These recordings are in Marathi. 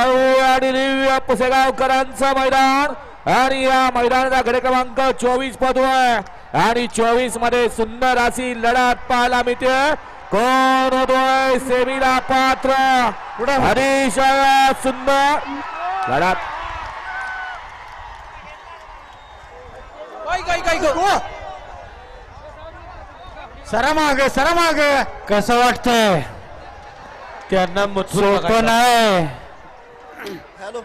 आणि दिव्य पुसेगावकरांचं मैदान. आणि या मैदानाचा गडे क्रमांक चोवीस पदोय आणि चोवीसमध्ये सुंदर अशी लढत पाहायला मिळते. कोण होतोय? सेमीला पात्र. अतिशय सुंदर लढत. सरा माग सरा माग कसं वाटतंय? त्यांना सोपं नाही हॅलो.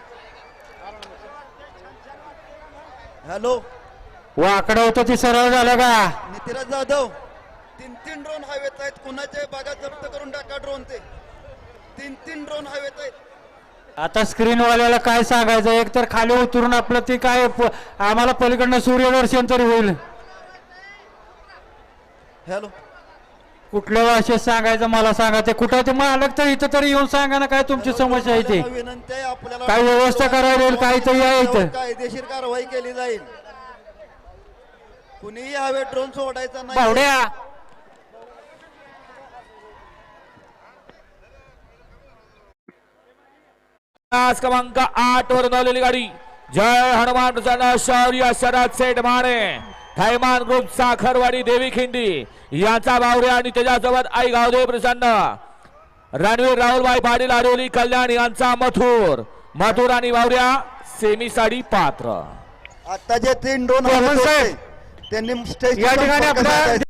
हॅलो. वाकडं होतं ती सरळ झालं का? नितीराज जाधव तीन तीन ड्रोन हवेत आहेत. कुणाच्या भागात जप्त करून टाका ड्रोन ते? तीन तीन ड्रोन हवेत आहेत. आता स्क्रीन वाल्याला काय सांगायचं? एक तर खाली उतरून आपलं ते काय प- आम्हाला पलीकडनं सूर्यदर्शन तरी होईल. हॅलो. कुठल्या भाषेत सांगायचं मला सांगा ते कुठं ते मालक तर इथं तरी येऊन सांगा ना काय तुमची समस्या आहे ते? मला विनंती आहे आपल्याला काय व्यवस्था करायला येईल, काहीतरी आहे इथं. कायदेशीर कारवाई केली जाईल. कुणीही हवेत ड्रोन सोडायचा नाही. बावड्या तास क्रमांक आठ वर धावलेली गाडी. जय हनुमान प्रसन्न शौर्य शरद सेठ माने. थैमान ग्रुप साखरवाडी देवी खिंडी यांचा बावरे आणि त्याच्यासोबत आई गावदेव प्रसन्न. रणवीर राहुलबाई पाटील आडोली कल्याण यांचा मथुर. मथुर आणि बावऱ्या सेमी साडी पात्र. आता जे तीन होते, त्यांनी स्टेज या ठिकाणी आपल्या